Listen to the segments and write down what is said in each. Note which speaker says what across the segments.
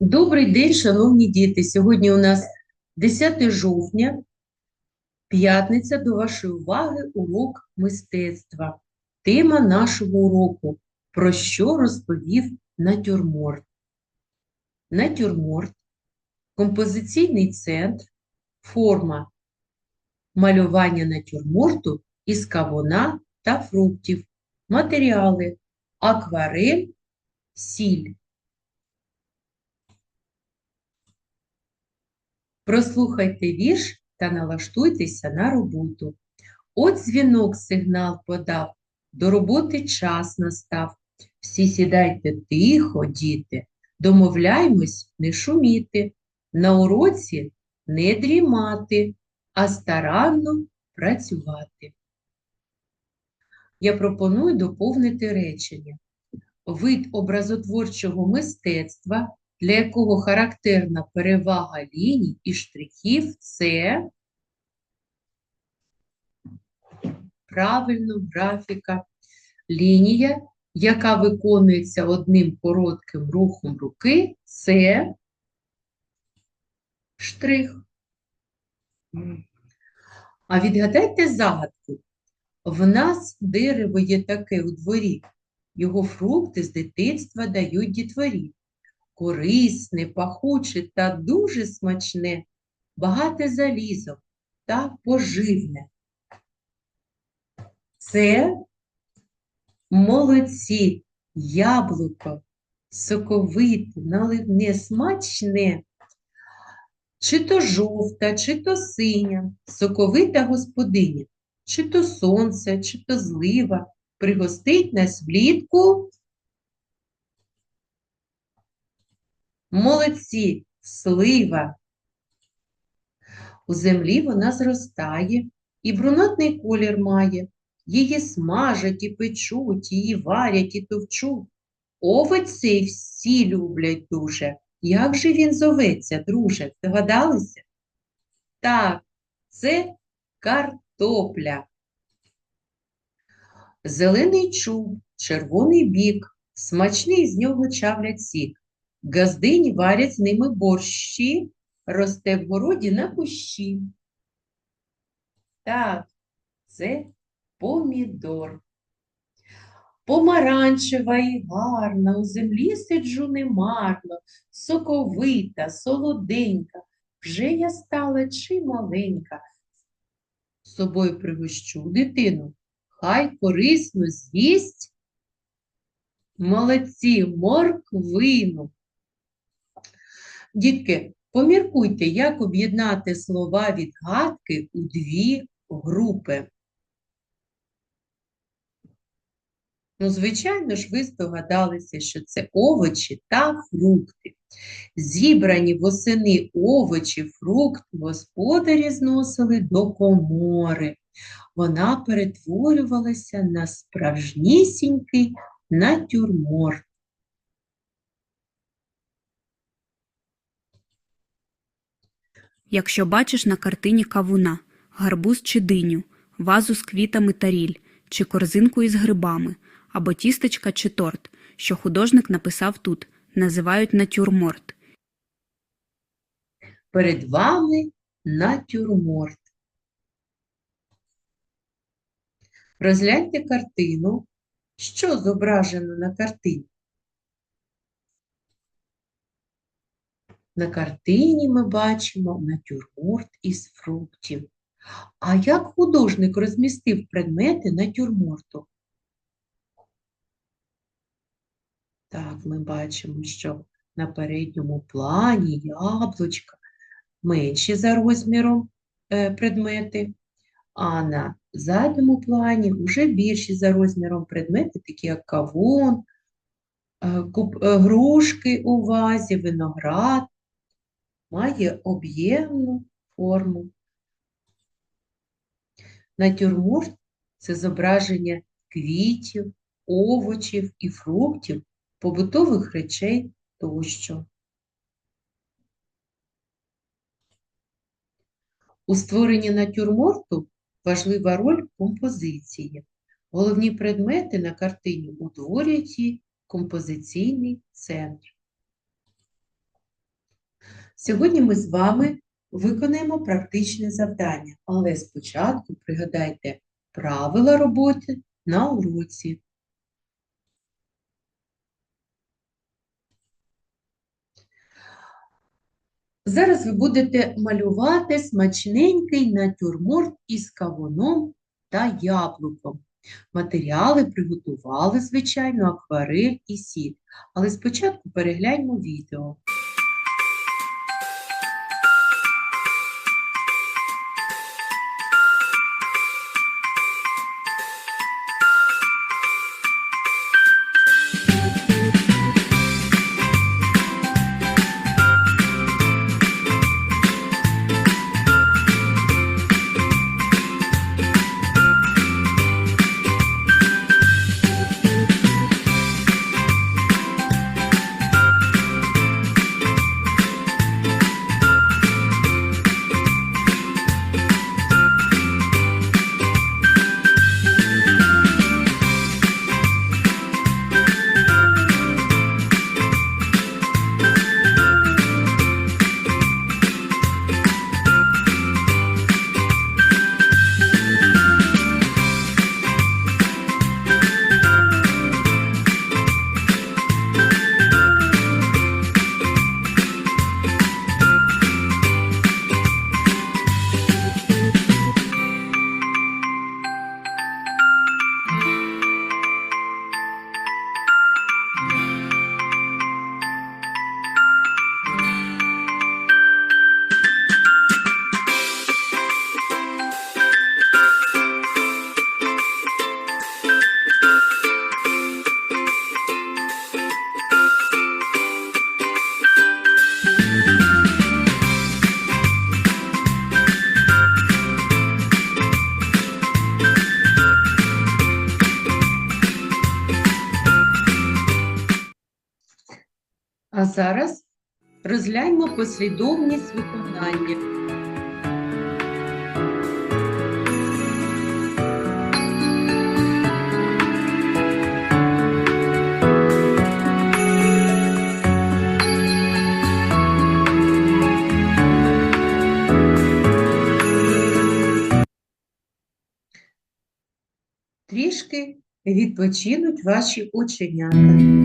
Speaker 1: Добрий день, шановні діти. Сьогодні у нас 10 жовтня, п'ятниця. До вашої уваги урок мистецтва. Тема нашого уроку – про що розповів натюрморт. Натюрморт – композиційний центр, форма малювання натюрморту із кавуна та фруктів, матеріали – акварель, сіль. Прослухайте вірш та налаштуйтеся на роботу. От дзвінок сигнал подав, до роботи час настав. Всі сідайте тихо, діти, домовляймось не шуміти, на уроці не дрімати, а старанно працювати. Я пропоную доповнити речення. Вид образотворчого мистецтва для якого характерна перевага ліній і штрихів, це правильно графіка. Лінія, яка виконується одним коротким рухом руки, це штрих. А відгадайте загадку. В нас дерево є таке у дворі, його фрукти з дитинства дають дітворі корисне, пахуче та дуже смачне, багате залізо та поживне. Це молодці, яблуко, соковите, наливне, смачне, чи то жовта, чи то синя, соковита господиня, чи то сонце, чи то злива, пригостить нас влітку Молодці, слива. У землі вона зростає і брунатний колір має. Її смажать і печуть, її варять і товчуть. Овоць цей всі люблять дуже. Як же він зоветься, друже? Здогадалися? Так, це картопля. Зелений чуб, червоний бік, смачний з нього чавлять сік. Газдині варять з ними борщі, росте в городі на кущі. Так, це помідор. Помаранчева і гарна, у землі сиджу немарно, соковита, солоденька, вже я стала чи маленька. З собою пригощу дитину, хай корисно з'їсть. Молодці, морквину. Дітки, поміркуйте, як об'єднати слова відгадки у дві групи. Ну, звичайно ж, ви здогадалися, що це овочі та фрукти. Зібрані восени овочі, фрукт господарі зносили до комори. Вона перетворювалася на справжнісінький натюрморт.
Speaker 2: Якщо бачиш на картині кавуна, гарбуз чи диню, вазу з квітами та ріль, чи корзинку із грибами, або тістечка чи торт, що художник написав тут, називають натюрморт.
Speaker 1: Перед вами натюрморт. Розгляньте картину. Що зображено на картині? На картині ми бачимо натюрморт із фруктів. А як художник розмістив предмети натюрморту? Так, ми бачимо, що на передньому плані яблучка менші за розміром е, предмети, а на задньому плані вже більші за розміром предмети, такі як кавун, е, е, грушки у вазі, виноград, має об'ємну форму. Натюрморт – це зображення квітів, овочів і фруктів, побутових речей тощо. У створенні натюрморту важлива роль композиції. Головні предмети на картині утворюють її композиційний центр. Сьогодні ми з вами виконаємо практичне завдання, але спочатку пригадайте правила роботи на уроці. Зараз ви будете малювати смачненький натюрморт із кавуном та яблуком. Матеріали приготували, звичайно, акварель і сіль. Але спочатку перегляньмо відео. Зараз розгляньмо послідовність виконання. Трішки відпочинуть ваші оченята.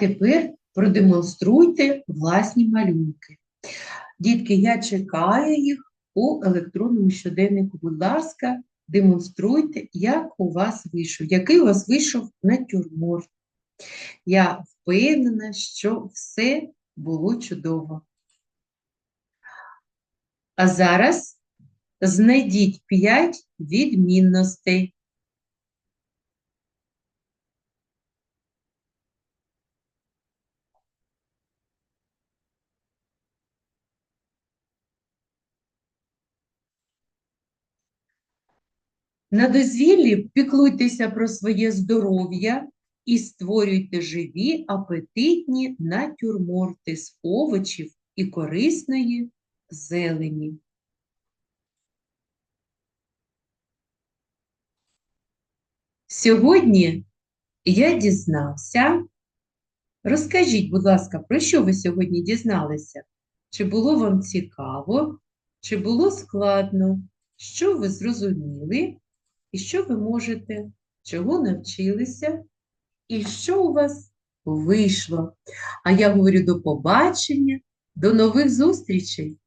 Speaker 1: Тепер продемонструйте власні малюнки. Дітки, я чекаю їх у електронному щоденнику. Будь ласка, демонструйте, як у вас вийшов, який у вас вийшов натюрморт. Я впевнена, що все було чудово. А зараз знайдіть 5 відмінностей. На дозвіллі піклуйтеся про своє здоров'я і створюйте живі апетитні натюрморти з овочів і корисної зелені. Сьогодні я дізнався. Розкажіть, будь ласка, про що ви сьогодні дізналися? Чи було вам цікаво, чи було складно? Що ви зрозуміли? І що ви можете, чого навчилися, і що у вас вийшло. А я говорю до побачення, до нових зустрічей!